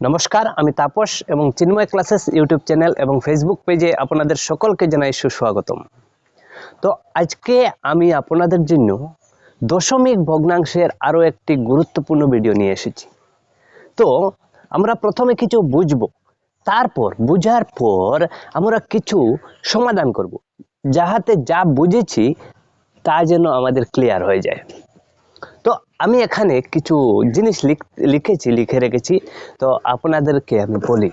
নমস্কার, আমি তাপস এবং চিন্ময় ক্লাসেস ইউটিউব চ্যানেল এবং ফেসবুক পেজে আপনাদের সকলকে জানাই সুস্বাগতম। তো আজকে আমি আপনাদের জন্য দশমিক ভগ্নাংশের আরও একটি গুরুত্বপূর্ণ ভিডিও নিয়ে এসেছি। তো আমরা প্রথমে কিছু বুঝব, তারপর বুঝার পর আমরা কিছু সমাধান করব, যাহাতে যা বুঝেছি তা যেন আমাদের ক্লিয়ার হয়ে যায়। তো আমি এখানে কিছু জিনিস লিখেছি, লিখে রেখেছি। তো আপনাদেরকে আমি বলি।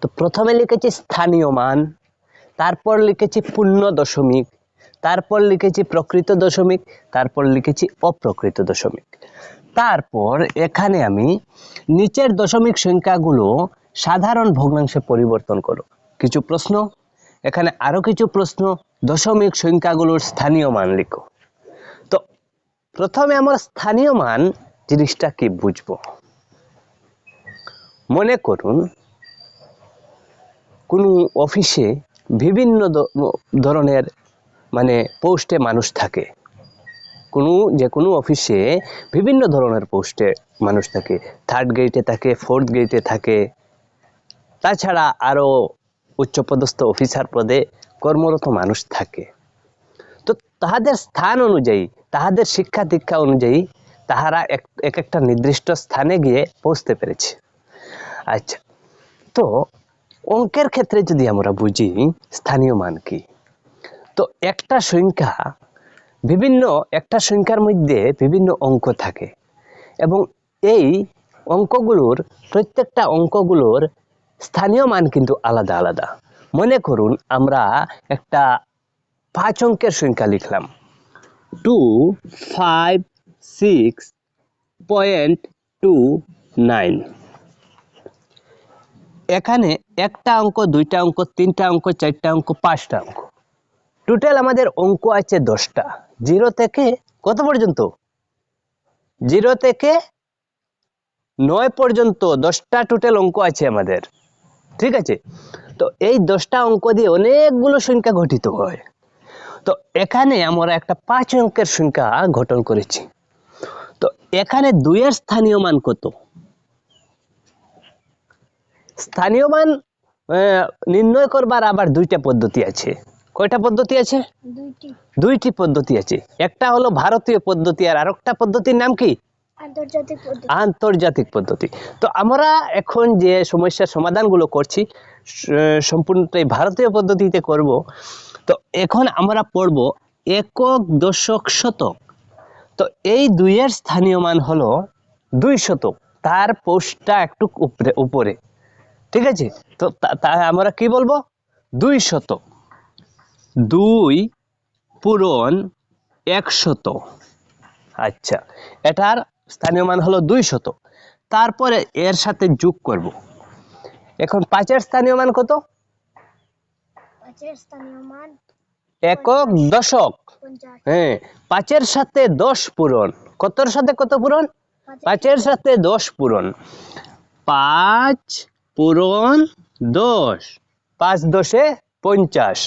তো প্রথমে লিখেছি স্থানীয় মান, তারপর লিখেছি পূর্ণ দশমিক, তারপর লিখেছি প্রকৃত দশমিক, তারপর লিখেছি অপ্রকৃত দশমিক। তারপর এখানে আমি নিচের দশমিক সংখ্যাগুলো সাধারণ ভগ্নাংশে পরিবর্তন করো। কিছু প্রশ্ন, এখানে আরও কিছু প্রশ্ন, দশমিক সংখ্যাগুলোর স্থানীয় মান লিখো। প্রথমে আমার স্থানীয় মান জিনিসটা কি বুঝব। মনে করুন, কোনো অফিসে বিভিন্ন ধরনের মানে পোস্টে মানুষ থাকে। কোনো, যে কোনো অফিসে বিভিন্ন ধরনের পোস্টে মানুষ থাকে। থার্ড গেটে থাকে, ফোর্থ গেটে থাকে। তাছাড়া আরও উচ্চপদস্থ অফিসার পদে কর্মরত মানুষ থাকে। তাহাদের স্থান অনুযায়ী, তাহাদের শিক্ষা দীক্ষা অনুযায়ী তাহারা এক এক একটা নির্দিষ্ট স্থানে গিয়ে পৌঁছতে পেরেছে। আচ্ছা তো অঙ্কের ক্ষেত্রে যদি আমরা বুঝি, স্থানীয় মান কি? তো একটা সংখ্যা বিভিন্ন, একটা সংখ্যার মধ্যে বিভিন্ন অঙ্ক থাকে এবং এই অঙ্কগুলোর, প্রত্যেকটা অঙ্কগুলোর স্থানীয় মান কিন্তু আলাদা আলাদা। মনে করুন, আমরা একটা পাঁচ অঙ্কের সংখ্যা লিখলাম। Two five six point two nine এখানে একটা অঙ্ক দুইটা অঙ্ক তিনটা অঙ্ক চারটা অঙ্ক পাঁচটা অঙ্ক। টোটাল আমাদের অঙ্ক আছে দশটা। জিরো থেকে কত পর্যন্ত? জিরো থেকে নয় পর্যন্ত দশটা টোটাল অঙ্ক আছে আমাদের। ঠিক আছে? তো এই দশটা অঙ্ক দিয়ে অনেকগুলো সংখ্যা গঠিত হয়। তো এখানে আমরা একটা পাঁচ অঙ্কের সংখ্যা গঠন করেছি। তো এখানে দুইয়ের স্থানীয় মান কত? স্থানীয় মান নির্ণয় করবার আবার দুইটা পদ্ধতি আছে। কয়টা পদ্ধতি আছে? দুইটি। পদ্ধতি আছে। একটা হলো ভারতীয় পদ্ধতি আর আরেকটা পদ্ধতির নাম কি? আন্তর্জাতিক পদ্ধতি। তো আমরা এখন যে সমস্যার সমাধানগুলো করছি সম্পূর্ণটাই ভারতীয় পদ্ধতিতে করব। তো এখন আমরা পড়ব একক দশক শতক। তো এই দুইয়ের স্থানীয় মান হলো দুই শতক। তার পোস্টটা একটু উপরে উপরে। ঠিক আছে? তো তা- আমরা কি বলব? দুই শতক। দুই পূরণ একশত আচ্ছা এটার স্থানীয় মান হলো দুই শত তারপরে এর সাথে যোগ করব। এখন পাঁচের স্থানীয় মান কত? একক দশক। হ্যাঁ পাঁচের সাথে দশ পূরণ। কতর সাথে কত পূরণ? পাঁচের। সাথে দশ পূরণ। পাঁচ পূরণ দশ পাঁচ দশে পঞ্চাশ।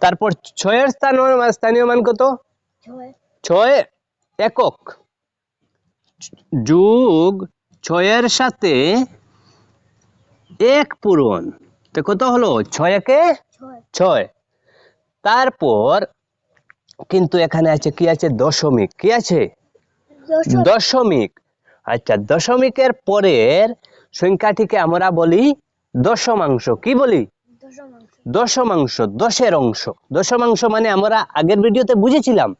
তারপর ছয়ের স্থান স্থানীয় মান কত? ছয় একক। যোগ ছয়ের সাথে এক পূরণ। তো কত হলো? ছয় একে ছয়। তারপর কিন্তু এখানে আছে কি আছে? দশমিক। কি আছে? দশমিক। আচ্ছা দশমিকের পরের সংখ্যাটিকে আমরা বলি দশমাংশ। কি বলি? দশমাংশ। দশের অংশ। দশমাংশ মানে আমরা আগের ভিডিওতে বুঝেছিলাম।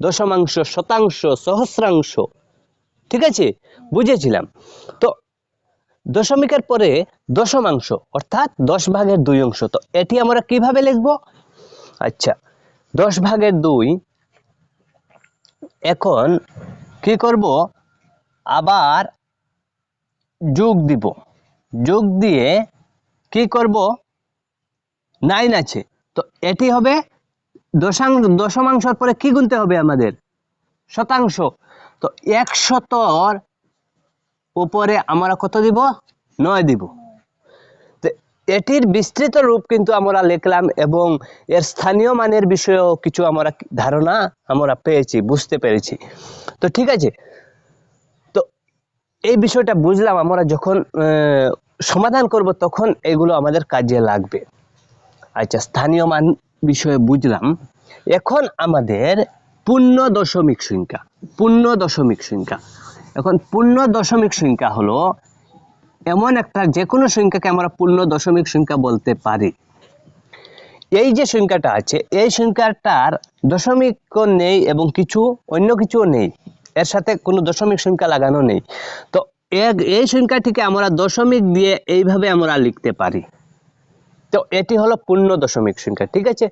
দশমাংশ শতাংশ সহস্রাংশ। ঠিক আছে? বুঝেছিলাম। তো দশমিকের পরে দশমাংশ, অর্থাৎ দশ ভাগের দুই অংশ। তো এটি আমরা কীভাবে লিখব? আচ্ছা দশ ভাগের দুই, এখন কি করব? আবার যোগ দিব। যোগ দিয়ে কি করব? নাইন আছে। তো এটি হবে দশাংশ, দশমাংশর পরে কি গুনতে হবে আমাদের? শতাংশ। তো একশতর উপরে আমরা কত দিব? নয় দিব। এটির বিস্তৃত রূপ কিন্তু আমরা লিখলাম এবং এর স্থানীয় মানের বিষয়েও কিছু আমরা ধারণা আমরা পেয়েছি, বুঝতে পেরেছি। তো ঠিক আছে। তো এই বিষয়টা বুঝলাম, আমরা যখন সমাধান করব তখন এগুলো আমাদের কাজে লাগবে। আচ্ছা স্থানীয় মান বিষয়ে বুঝলাম। এখন আমাদের পূর্ণ দশমিক সংখ্যা, পূর্ণ দশমিক সংখ্যা। এখন পূর্ণ দশমিক সংখ্যা হলো এমন একটা যে কোনো সংখ্যাকে আমরা পূর্ণ দশমিক সংখ্যা বলতে পারি। এই যে সংখ্যাটা আছে, এই সংখ্যাটার দশমিকও নেই এবং কিছু, অন্য কিছুও নেই। এর সাথে কোনো দশমিক সংখ্যা লাগানো নেই। তো এই সংখ্যাটিকে আমরা দশমিক দিয়ে এইভাবে আমরা লিখতে পারি। তো এটি হলো পূর্ণ দশমিক সংখ্যা, ঠিক আছে?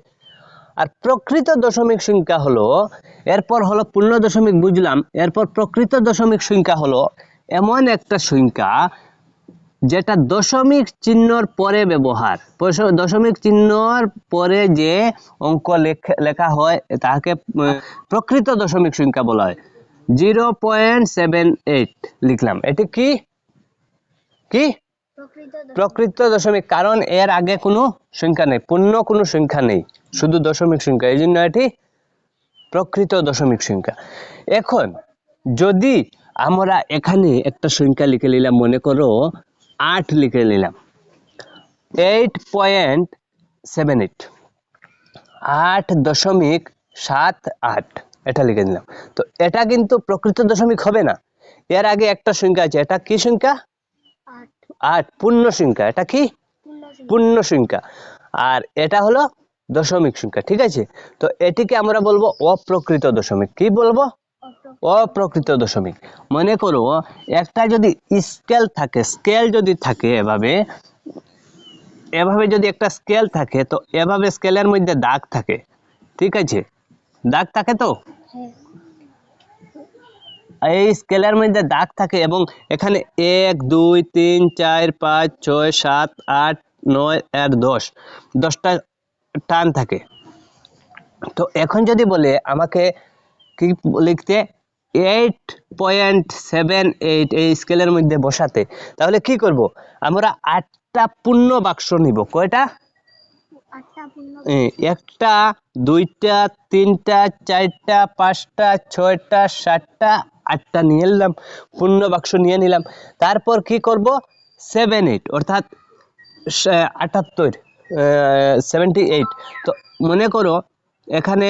আর প্রকৃত দশমিক সংখ্যা হলো এরপর হলো পূর্ণ দশমিক বুঝলাম এরপর প্রকৃত দশমিক সংখ্যা হলো এমন একটা সংখ্যা যেটা দশমিক চিহ্নর পরে ব্যবহার। দশমিক চিহ্নর পরে যে অঙ্ক লেখ- হয় তাকে প্রকৃত দশমিক সংখ্যা বলা হয়। জিরো পয়েন্ট সেভেন এইট লিখলাম। এটি কি? কি? প্রকৃত দশমিক। কারণ এর আগে কোনো সংখ্যা নেই পূর্ণ কোনো সংখ্যা নেই। শুধু দশমিক সংখ্যা এই জন্য এটি প্রকৃত দশমিক সংখ্যা। এখন যদি আমরা এখানে একটা সংখ্যা লিখে নিলাম মনে করো আট লিখে নিলাম এইট পয়েন্ট সেভেন এইট আট দশমিক সাত আট এটা লিখে নিলাম। তো এটা কিন্তু প্রকৃত দশমিক হবে না। এর আগে একটা সংখ্যা আছে এটা কি সংখ্যা? আট। আট পূর্ণ সংখ্যা এটা কি? পূর্ণ সংখ্যা। আর এটা হলো দশমিক সংখ্যা, ঠিক আছে? তো এটিকে আমরা বলব অপ্রকৃত দশমিক। কি বলব? অপ্রকৃত দশমিক। মনে করো, একটা যদি স্কেল থাকে স্কেল যদি থাকে এভাবে এভাবে যদি একটা স্কেল থাকে, তো এভাবে স্কেলের মধ্যে দাগ থাকে, ঠিক আছে? দাগ থাকে তো? এই স্কেলের মধ্যে দাগ থাকে এবং এখানে এক, দুই, তিন, চার, পাঁচ, ছয়, সাত, আট, নয়, আর দশ। দশটা টান থাকে। তো এখন যদি বলে আমাকে কি লিখতে এইট পয়েন্ট সেভেন এইট এই স্কেলের মধ্যে বসাতে তাহলে কি করব? আমরা আটটা পূর্ণ বাক্স নিব। কয়টা? একটা দুইটা তিনটা চারটা পাঁচটা ছয়টা সাতটা আটটা নিয়ে নিলাম পূর্ণ বাক্স নিয়ে নিলাম। তারপর কি করব? সেভেন এইট অর্থাৎ আটাত্তর। সেভেন্টি এইট তো মনে করো, এখানে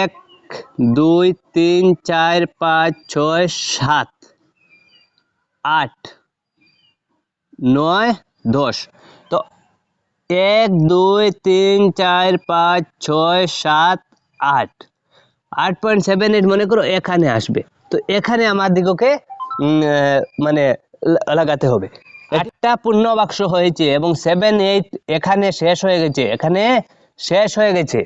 এক, দুই, তিন, চার, পাঁচ, ছয়, সাত, আট, নয়, দশ। তো এক, দুই, তিন, চার, পাঁচ, ছয়, সাত, আট। আট পয়েন্ট সেভেন এইট মনে করো এখানে আসবে। তো এখানে আমার দিগকে মানে লাগাতে হবে। একটা পূর্ণ বাক্স হয়েছে এবং সেভেন এইট এখানে শেষ হয়ে গেছে। এখানে শেষ হয়ে গেছে।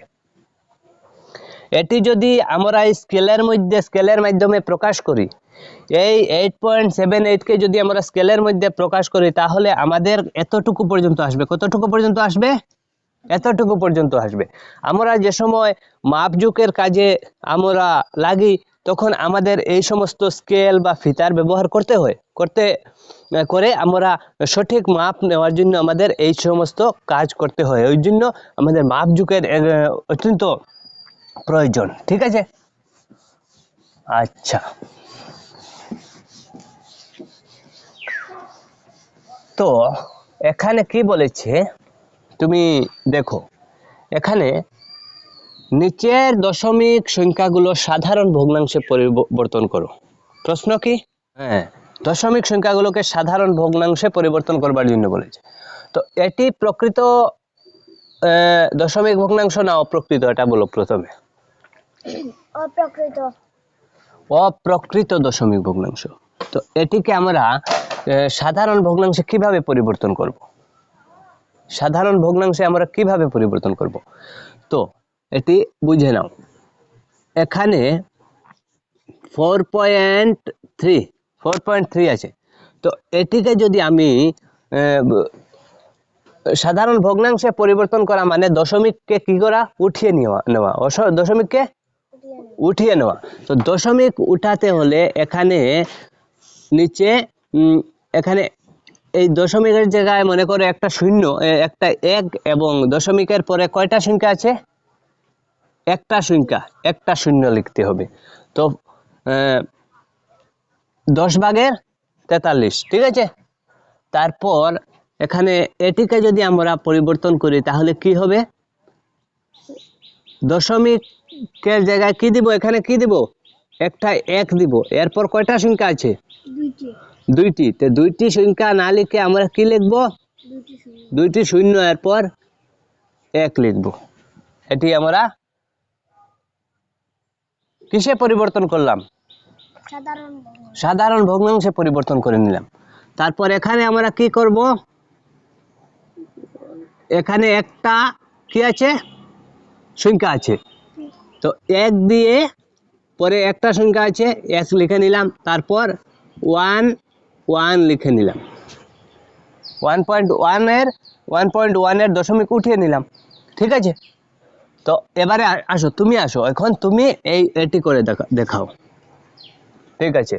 এটি যদি আমরা স্কেলের মধ্যে, স্কেলের মাধ্যমে প্রকাশ করি, এই এইট পয়েন্ট সেভেন এইটকে যদি আমরা স্কেলের মধ্যে প্রকাশ করি, তাহলে আমাদের এতটুকু পর্যন্ত আসবে। কতটুকু পর্যন্ত আসবে? এতটুকু পর্যন্ত আসবে। আমরা যে সময় মাপজুকের কাজে আমরা লাগি তখন আমাদের এই সমস্ত স্কেল বা ফিতার ব্যবহার করতে হয়। করতে করে আমরা সঠিক মাপ নেওয়ার জন্য আমাদের এই সমস্ত কাজ করতে হয়। ওই জন্য আমাদের মাপজুকের আহ, অত্যন্ত প্রয়োজন। ঠিক আছে? আচ্ছা। তো এখানে কি বলেছে? তুমি দেখো। এখানে নিচের দশমিক সংখ্যাগুলো সাধারণ ভগ্নাংশে পরিবর্তন করো। প্রশ্ন কি? হ্যাঁ। দশমিক সংখ্যাগুলোকে সাধারণ ভগ্নাংশে পরিবর্তন করবার জন্য বলেছে। তো এটি প্রকৃত আহ, দশমিক ভগ্নাংশ না অপ্রকৃত? এটা বলো প্রথমে। অপ্রকৃত। অপ্রকৃত দশমিক ভগ্নাংশ। তো এটিকে আমরা সাধারণ ভগ্নাংশে কীভাবে পরিবর্তন করব? সাধারণ ভগ্নাংশে আমরা কীভাবে পরিবর্তন করব? তো এটি বুঝে নাও এখানে four point three four point three আছে। তো এটিকে যদি আমি সাধারণ ভগ্নাংশে পরিবর্তন করা মানে দশমিককে কি করা? উঠিয়ে নেওয়া নেওয়া। দশমিককে উঠিয়ে নেওয়া। তো দশমিক উঠাতে হলে এখানে নিচে এখানে এই দশমিকের জায়গায় মনে করো একটা শূন্য একটা এক এবং দশমিকের পরে কয়টা সংখ্যা আছে? একটা সংখ্যা একটা শূন্য লিখতে হবে। তো দশ ভাগের তেতাল্লিশ ঠিক আছে? তারপর এখানে এটিকে যদি আমরা পরিবর্তন করি তাহলে কি হবে? দশমিকের জায়গায় কি দিব? এখানে কি দিব? একটা এক দিব। এরপর কয়টা সংখ্যা আছে? দুইটি। তো দুইটি সংখ্যা না লিখে আমরা কি লিখব? দুইটি শূন্য। এরপর এক লিখব। এটি আমরা কিসে পরিবর্তন করলাম? সাধারণ ভগ্নাংশে। পরিবর্তন করে নিলাম। তারপর এখানে আমরা কি করব? এখানে একটা কি আছে? সংখ্যা আছে। তো এক দিয়ে পরে একটা সংখ্যা আছে এক লিখে নিলাম। তারপর ওয়ান ওয়ান লিখে নিলাম। ওয়ান পয়েন্ট ওয়ানের ওয়ান পয়েন্ট ওয়ানের দশমিক উঠিয়ে নিলাম। ঠিক আছে? তো এবারে আসো তুমি আসো। এখন তুমি এই এটি করে দেখা দেখাও। ঠিক আছে।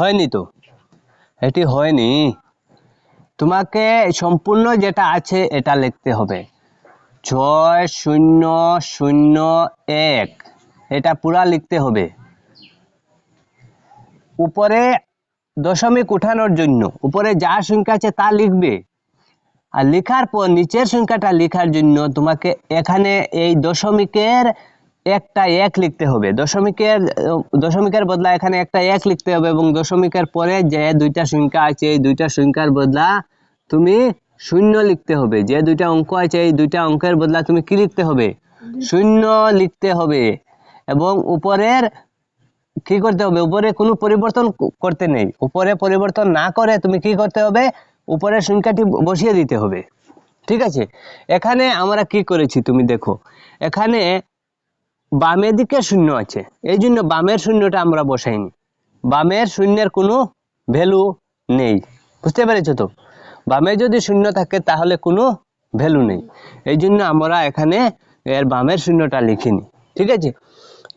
হয়নি তো? এটি হয়নি। তোমাকে সম্পূর্ণ যেটা আছে এটা লিখতে হবে। ছয় শূন্য শূন্য এক। এটা পুরা লিখতে হবে। উপরে দশমিক উঠানোর জন্য, উপরে যা সংখ্যা আছে তা লিখবে। আর লেখার পর নিচের সংখ্যাটা লেখার জন্য তোমাকে এখানে এই দশমিকের একটা এক লিখতে হবে। দশমিকের দশমিকের বদলা এখানে একটা এক লিখতে হবে এবং দশমিকের পরে যে দুইটা সংখ্যা আছে, এই দুইটা সংখ্যার বদলা তুমি শূন্য লিখতে হবে। যে দুইটা অঙ্ক আছে, এই দুইটা অঙ্কের বদলা তুমি কি লিখতে হবে? শূন্য লিখতে হবে এবং উপরের কি করতে হবে? উপরে কোনো পরিবর্তন করতে নেই। উপরে পরিবর্তন না করে তুমি কি করতে হবে? উপরের সংখ্যাটি বসিয়ে দিতে হবে। ঠিক আছে? এখানে আমরা কি করেছি তুমি দেখো। এখানে বামের দিকে শূন্য আছে। এই জন্য বামের শূন্যটা আমরা বসাইনি। বামের শূন্যের কোনো ভ্যালু নেই। বুঝতে পেরেছ তো? বামে যদি শূন্য থাকে তাহলে কোনো ভ্যালু নেই। এই জন্য আমরা এখানে এর বামের শূন্যটা লিখিনি। ঠিক আছে?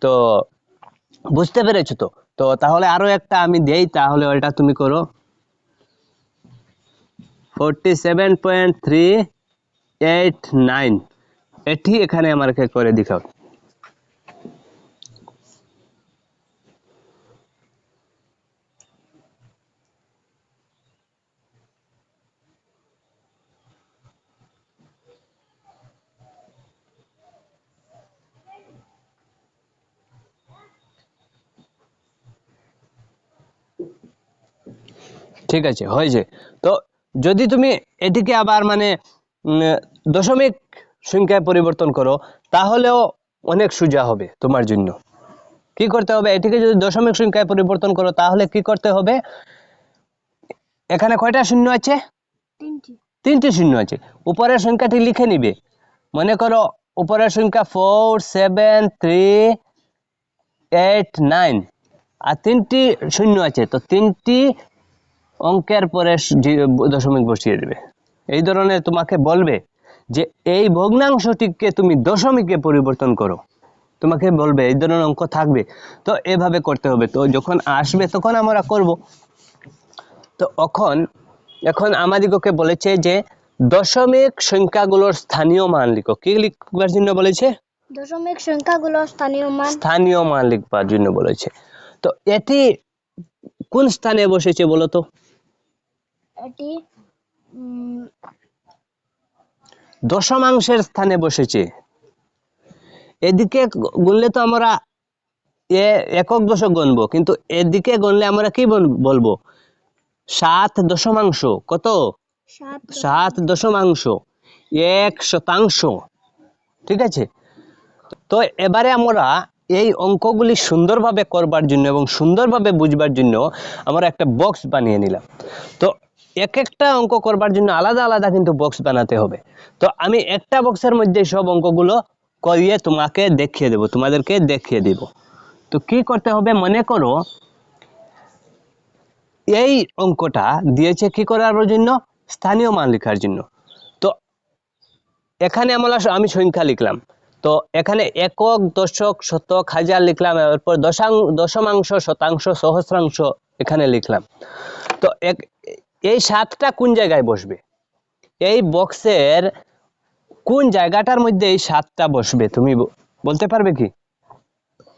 তো বুঝতে পেরেছ তো? তো তাহলে আরও একটা আমি দেই, তাহলে ওইটা তুমি করো। Forty seven point three eight nine এটি এখানে আমাকে করে দেখাও। ঠিক আছে হয়েছে। তো যদি তুমি এটিকে আবার মানে দশমিক সংখ্যায় পরিবর্তন করো তাহলেও অনেক সোজা হবে তোমার জন্য। কি করতে হবে? এটিকে যদি দশমিক সংখ্যায় পরিবর্তন করো তাহলে কি করতে হবে? এখানে কয়টা শূন্য আছে? তিনটি। শূন্য আছে। উপরের সংখ্যাটি লিখে নিবে। মনে করো উপরের সংখ্যা four seven three eight nine আর তিনটি শূন্য আছে। তো তিনটি অঙ্কের পরে দশমিক বসিয়ে দেবে। এই ধরনের তোমাকে বলবে যে এই ভগ্নাংশটিকে তুমি দশমিকে পরিবর্তন করো। তোমাকে বলবে এই ধরনের অঙ্ক থাকবে। তো এভাবে করতে হবে। তো যখন আসবে তখন আমরা করব। তো এখন এখন আমাদিগকে বলেছে যে দশমিক সংখ্যাগুলোর স্থানীয় মান লিখো। কি লিখবার জন্য বলেছে? দশমিক সংখ্যাগুলো স্থানীয় মান। স্থানীয় মান লিখবার জন্য বলেছে। তো এটি কোন স্থানে বসেছে বলো তো? এটি দশমাংশের স্থানে বসেছে। এদিকে গুনলে তো আমরা এ একক দশক গণবো কিন্তু এদিকে গণলে আমরা কি বলব? সাত দশমাংশ কত? সাত সাত দশমাংশ এক শতাংশ। ঠিক আছে? তো এবারে আমরা এই অঙ্কগুলি সুন্দরভাবে করবার জন্য এবং সুন্দরভাবে বুঝবার জন্য আমরা একটা বক্স বানিয়ে নিলাম। তো এক একটা অঙ্ক করবার জন্য আলাদা আলাদা কিন্তু বক্স বানাতে হবে। তো আমি একটা বক্সের মধ্যে সব অঙ্কগুলো করিয়ে তোমাকে দেখিয়ে দেব, তোমাদেরকে দেখিয়ে দেব। তো কি করতে হবে মনে করো, এই অঙ্কটা দিয়েছে কি করার জন্য? স্থানীয় মান লেখার জন্য। তো এখানে আমরা আমি সংখ্যা লিখলাম। তো এখানে একক, দশক, শতক, হাজার লিখলাম, এরপর দশাং দশমাংশ, শতাংশ, সহস্রাংশ এখানে লিখলাম। তো এক এই সাতটা কোন জায়গায় বসবে? এই বক্সের কোন জায়গাটার মধ্যে এই সাতটা বসবে? তুমি বলতে পারবে কি?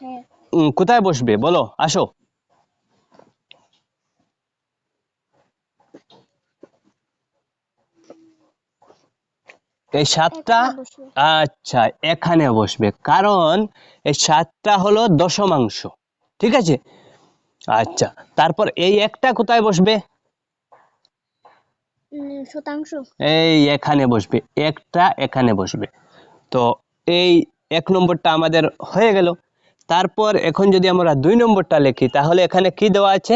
হ্যাঁ। কোথায় বসবে? বলো আসো। এই সাতটা আচ্ছা এখানে বসবে। কারণ এই সাতটা হলো দশমাংশ। ঠিক আছে? আচ্ছা তারপর এই একটা কোথায় বসবে? শতাংশ। এই এখানে বসবে, একটা এখানে বসবে। তো এই এক নম্বরটা আমাদের হয়ে গেল। তারপর এখন যদি আমরা দুই নম্বরটা লিখি, তাহলে এখানে কি দেওয়া আছে?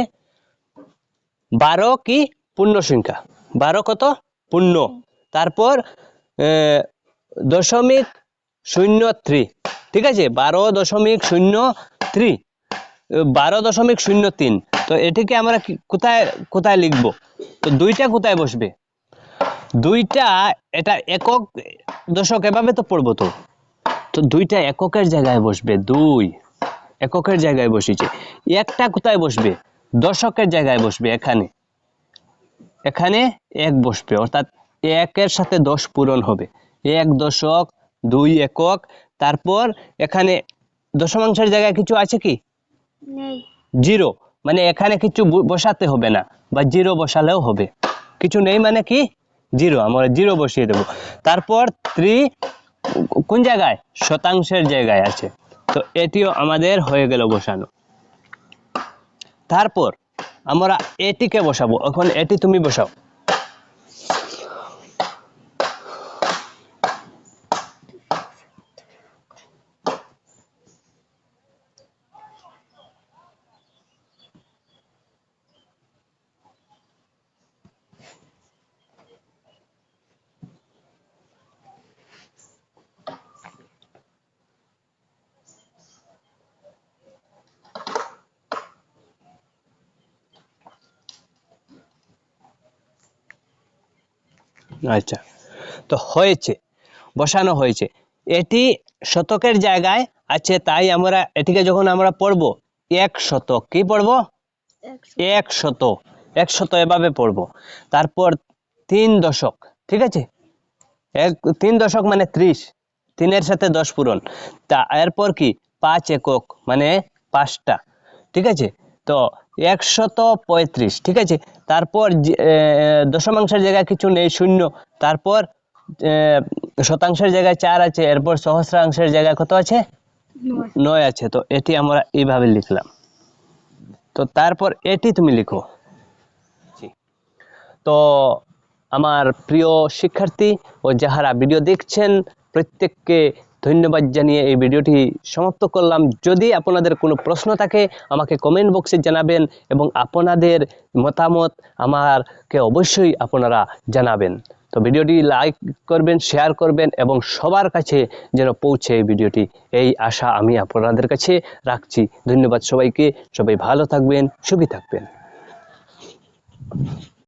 বারো কি পূর্ণ সংখ্যা? বারো কত? পূর্ণ। তারপর দশমিক শূন্য থ্রি ঠিক আছে? বারো দশমিক শূন্য থ্রি বারো দশমিক শূন্য তিন। তো এটিকে আমরা কোথায় কোথায় লিখব? তো দুইটা কোথায় বসবে? দুইটা এটা একক দশক এভাবে তো পড়ব তো। তো দুইটা এককের জায়গায় বসবে দুই এককের জায়গায় বসেছে। একটা কোথায় বসবে? দশকের জায়গায় বসবে এখানে। এখানে এক বসবে অর্থাৎ একের সাথে দশ পূরণ হবে। এক দশক দুই একক তারপর এখানে দশমাংশের জায়গায় কিছু আছে কি? জিরো। মানে এখানে কিছু বসাতে হবে না, বা জিরো বসালেও হবে। কিছু নেই মানে কি? জিরো, আমরা জিরো বসিয়ে দেব। তারপর থ্রি কোন জায়গায়? শতাংশের জায়গায় আছে। তো এটিও আমাদের হয়ে গেল বসানো। তারপর আমরা এটিকে বসাবো। এখন এটি তুমি বসাও। আচ্ছা। তো হয়েছে বসানো হয়েছে। এটি শতকের জায়গায় আছে তাই আমরা এটিকে যখন আমরা পড়ব এক শতক। কি পড়ব? এক শত এক শত এভাবে পড়ব। তারপর তিন দশক ঠিক আছে? এক তিন দশক মানে ত্রিশ তিনের সাথে দশ পূরণ। তা এরপর কি? পাঁচ একক মানে পাঁচটা ঠিক আছে? তো একশত পঁয়ত্রিশ ঠিক আছে? তারপর দশমাংশের জায়গায় কিছু নেই শূন্য। তারপর শতাংশের জায়গায় চার আছে এরপর সহস্রাংশের জায়গায় কত আছে? নয়। আছে। তো এটি আমরা এইভাবে লিখলাম। তো তারপর এটি তুমি লিখো। তো আমার প্রিয় শিক্ষার্থী ও যাহারা ভিডিও দেখছেন প্রত্যেককে ধন্যবাদ জানিয়ে এই ভিডিওটি সমাপ্ত করলাম। যদি আপনাদের কোনো প্রশ্ন থাকে, আমাকে কমেন্ট বক্সে জানাবেন এবং আপনাদের মতামত আমারকে অবশ্যই আপনারা জানাবেন। তো ভিডিওটি লাইক করবেন শেয়ার করবেন এবং সবার কাছে যেন পৌঁছে এই ভিডিওটি। এই আশা আমি আপনাদের কাছে রাখছি। ধন্যবাদ সবাইকে। সবাই ভালো থাকবেন, সুখী থাকবেন।